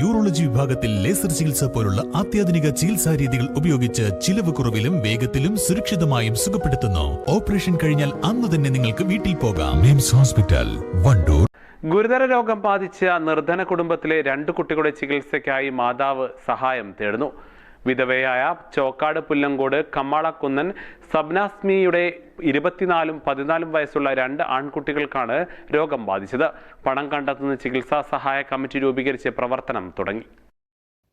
Urology വിഭാഗത്തിൽ laser ചികിത്സ പോലുള്ള അത്യാധുനിക ചികിത്സാ രീതികൾ ഉപയോഗിച്ച് ചിലവ് കുറവിലും വേഗത്തിലും സുരക്ഷിതമായും സുഖപ്പെടുത്തുന്നു. ഓപ്പറേഷൻ കഴിഞ്ഞാൽ അന്ന് തന്നെ നിങ്ങൾക്ക് വീട്ടിൽ പോകാം. MIMS hospital Wandoor. ഗുരുതര രോഗം ബാധിച്ച നിർധന കുടുംബത്തിലെ രണ്ട് കുട്ടികളുടെ ചികിത്സയ്ക്കായി മാതാവ് സഹായം തേടുന്നു. വിധവയായ ചോക്കാട് പുല്ലങ്കോട് കമ്മാളക്കുന്നൻ സബ്നാസ്മിയുടെ ഇരുപത്തിനാലും പതിനാലും വയസ്സുള്ള രണ്ട് ആൺകുട്ടികൾക്കാണ് രോഗം ബാധിച്ചത്. പണം കണ്ടെത്തുന്ന ചികിത്സാ സഹായ കമ്മിറ്റി രൂപീകരിച്ച് പ്രവർത്തനം തുടങ്ങി.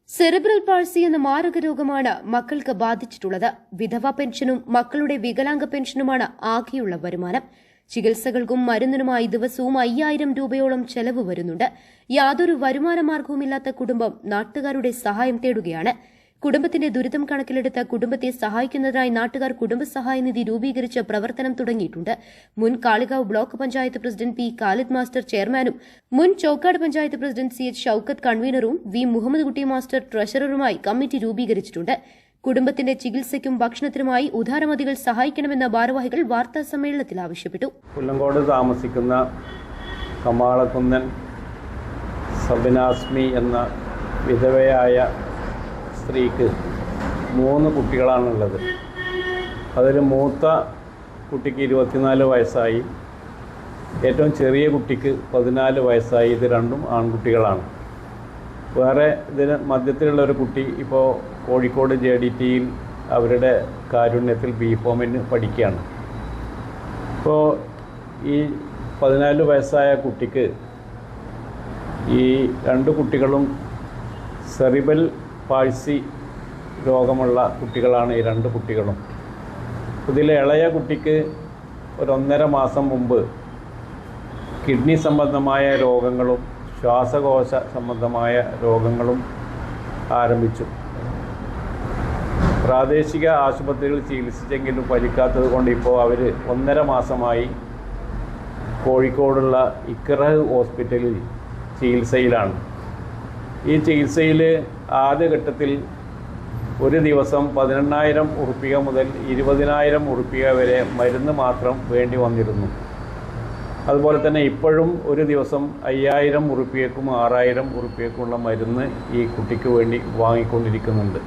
സെറിബ്രൽ പാൾസി എന്ന മാരക രോഗമാണ് മക്കൾക്ക് ബാധിച്ചിട്ടുള്ളത്. വിധവ പെൻഷനും മക്കളുടെ വികലാംഗ പെൻഷനുമാണ് ആകെയുള്ള വരുമാനം. ചികിത്സകൾക്കും മരുന്നിനുമായി ദിവസവും അയ്യായിരം രൂപയോളം ചെലവ് വരുന്നുണ്ട്. യാതൊരു വരുമാന മാർഗവുമില്ലാത്ത കുടുംബം നാട്ടുകാരുടെ സഹായം തേടുകയാണ്. കുടുംബത്തിന്റെ ദുരിതം കണക്കിലെടുത്ത് കുടുംബത്തെ സഹായിക്കുന്നതിനായി നാട്ടുകാർ കുടുംബസഹായ നിധി രൂപീകരിച്ച് പ്രവർത്തനം തുടങ്ങിയിട്ടുണ്ട്. മുൻ Kalikavu block panchayat president P. Khalid master ചെയർമാനും മുൻ Chokkad panchayat president C. H. Shoukath കൺവീനറും V. Muhammad Kutty master ട്രഷററുമായി committee രൂപീകരിച്ചിട്ടുണ്ട്. കുടുംബത്തിന്റെ ചികിത്സയ്ക്കും ഭക്ഷണത്തിനുമായി ഉദാരമതികൾ സഹായിക്കണമെന്ന ഭാരവാഹികൾ വാർത്താ സമ്മേളനത്തിൽ ആവശ്യപ്പെട്ടു. പുല്ലങ്കോട് താമസിക്കുന്ന കമാളക്കുന്നൻ സബിനാസ്മി എന്ന വിധവയായ സ്ത്രീക്ക് മൂന്ന് കുട്ടികളാണുള്ളത്. അതിൽ മൂത്ത കുട്ടിക്ക് ഇരുപത്തിനാല് വയസ്സായി. ഏറ്റവും ചെറിയ കുട്ടിക്ക് പതിനാല് വയസ്സായി. ഇത് രണ്ടും ആൺകുട്ടികളാണ്. വേറെ ഇതിന് മധ്യത്തിലുള്ള ഒരു കുട്ടി ഇപ്പോൾ കോഴിക്കോട് ജെ ഡി ടിയിൽ അവരുടെ കാരുണ്യത്തിൽ ബി ഫോമിന് പഠിക്കുകയാണ്. ഇപ്പോൾ ഈ പതിനാല് വയസ്സായ കുട്ടിക്ക് ഈ രണ്ട് കുട്ടികളും സെറിബൽ പാഴ്സി രോഗമുള്ള കുട്ടികളാണ് ഈ രണ്ട് കുട്ടികളും. ഇതിലെ ഇളയ കുട്ടിക്ക് ഒരൊന്നര മാസം മുമ്പ് കിഡ്നി സംബന്ധമായ രോഗങ്ങളും ശ്വാസകോശ സംബന്ധമായ രോഗങ്ങളും ആരംഭിച്ചു. പ്രാദേശിക ആശുപത്രികളിൽ ചികിത്സിച്ചെങ്കിലും ഫലിക്കാത്തത് കൊണ്ട് ഇപ്പോൾ അവർ ഒന്നര മാസമായി കോഴിക്കോടുള്ള ഇക്രഹ് ഹോസ്പിറ്റലിൽ ചികിത്സയിലാണ്. ഈ ചികിത്സയിൽ ആദ്യഘട്ടത്തിൽ ഒരു ദിവസം പതിനെണ്ണായിരം ഉറുപ്പിക മുതൽ ഇരുപതിനായിരം ഉറുപ്പിക വരെ മരുന്ന് മാത്രം വേണ്ടി വന്നിരുന്നു. അതുപോലെ തന്നെ ഇപ്പോഴും ഒരു ദിവസം അയ്യായിരം ഉറുപ്പിയക്കും ആറായിരം ഉറുപ്പിയക്കുമുള്ള മരുന്ന് ഈ കുട്ടിക്ക് വേണ്ടി വാങ്ങിക്കൊണ്ടിരിക്കുന്നുണ്ട്.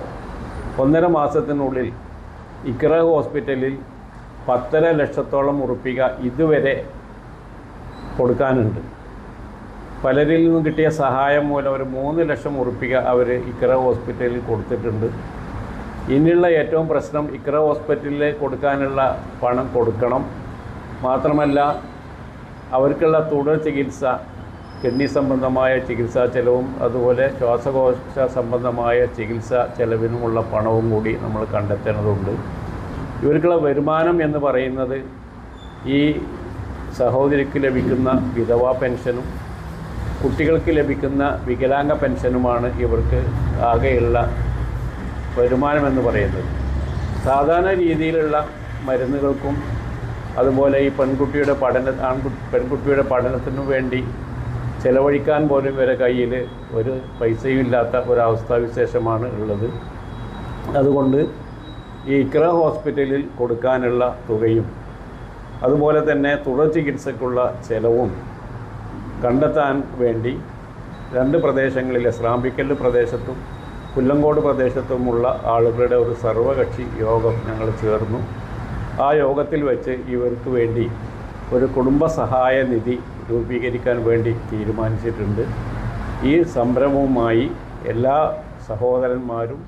ഒന്നര മാസത്തിനുള്ളിൽ ഇക്ര ഹോസ്പിറ്റലിൽ പത്തര ലക്ഷത്തോളം ഉറുപ്പിക ഇതുവരെ കൊടുക്കാനുണ്ട്. പലരിൽ നിന്നും കിട്ടിയ സഹായം മൂലം ഒരു മൂന്ന് ലക്ഷം ഉറുപ്പിക അവർ ഇക്ര ഹോസ്പിറ്റലിൽ കൊടുത്തിട്ടുണ്ട്. ഇനിയുള്ള ഏറ്റവും പ്രശ്നം ഇക്ര ഹോസ്പിറ്റലിൽ കൊടുക്കാനുള്ള പണം കൊടുക്കണം. മാത്രമല്ല അവർക്കുള്ള തുടർ ചികിത്സ കിഡ്നി സംബന്ധമായ ചികിത്സാ ചെലവും അതുപോലെ ശ്വാസകോശ സംബന്ധമായ ചികിത്സാ ചെലവിനുമുള്ള പണവും കൂടി നമ്മൾ കണ്ടെത്തേണ്ടതുണ്ട്. ഇവർക്കുള്ള വരുമാനം എന്ന് പറയുന്നത് ഈ സഹോദരിക്ക് ലഭിക്കുന്ന വിധവാ പെൻഷനും കുട്ടികൾക്ക് ലഭിക്കുന്ന വികലാംഗ പെൻഷനുമാണ് ഇവർക്ക് ആകെയുള്ള വരുമാനമെന്ന് പറയുന്നത്. സാധാരണ രീതിയിലുള്ള മരുന്നുകൾക്കും അതുപോലെ ഈ പെൺകുട്ടിയുടെ പഠന ആൺകു പെൺകുട്ടിയുടെ പഠനത്തിനു വേണ്ടി ചെലവഴിക്കാൻ പോലും ഇവരെ കയ്യിൽ ഒരു പൈസയും ഇല്ലാത്ത ഒരവസ്ഥാവിശേഷമാണ് ഉള്ളത്. അതുകൊണ്ട് ഈ ഇക്ര ഹോസ്പിറ്റലിൽ കൊടുക്കാനുള്ള തുകയും അതുപോലെ തന്നെ തുടർ ചികിത്സക്കുള്ള ചെലവും കണ്ടെത്താൻ വേണ്ടി രണ്ട് പ്രദേശങ്ങളിലെ സ്രാമ്പിക്കൽ പ്രദേശത്തും പുല്ലങ്കോട് പ്രദേശത്തുമുള്ള ആളുകളുടെ ഒരു സർവകക്ഷി യോഗം ഞങ്ങൾ ചേർന്നു. ആ യോഗത്തിൽ വെച്ച് ഇവർക്ക് വേണ്ടി ഒരു കുടുംബ സഹായ നിധി രൂപീകരിക്കാൻ വേണ്ടി തീരുമാനിച്ചിട്ടുണ്ട്. ഈ സംരംഭവുമായി എല്ലാ സഹോദരന്മാരും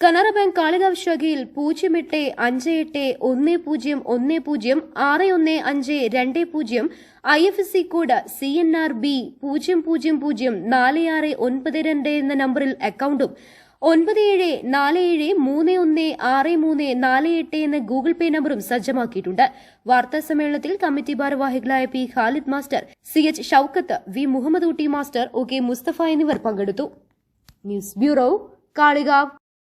കനറ ബാങ്ക് കാളികാവ് ശാഖയിൽ പൂജ്യം എട്ട് അഞ്ച് എട്ട് ഒന്ന് പൂജ്യം ഒന്ന് പൂജ്യം ആറ് ഒന്ന് അഞ്ച് രണ്ട് പൂജ്യം I F S C code C N R B പൂജ്യം പൂജ്യം പൂജ്യം നാല് ആറ് ഒൻപത് രണ്ട് എന്ന നമ്പറിൽ അക്കൗണ്ടും ഒൻപത് ഏഴ് നാല് ഏഴ് മൂന്ന് ഒന്ന് ആറ് മൂന്ന് നാല് എട്ട് എന്ന ഗൂഗിൾ പേ നമ്പറും സജ്ജമാക്കിയിട്ടുണ്ട്. വാർത്താ സമ്മേളനത്തിൽ കമ്മിറ്റി ഭാരവാഹികളായ P Khalid master C H Shoukath V Muhammad Ooty master O K Musthafa എന്നിവർ പങ്കെടുത്തു. News bureau Kalikavu.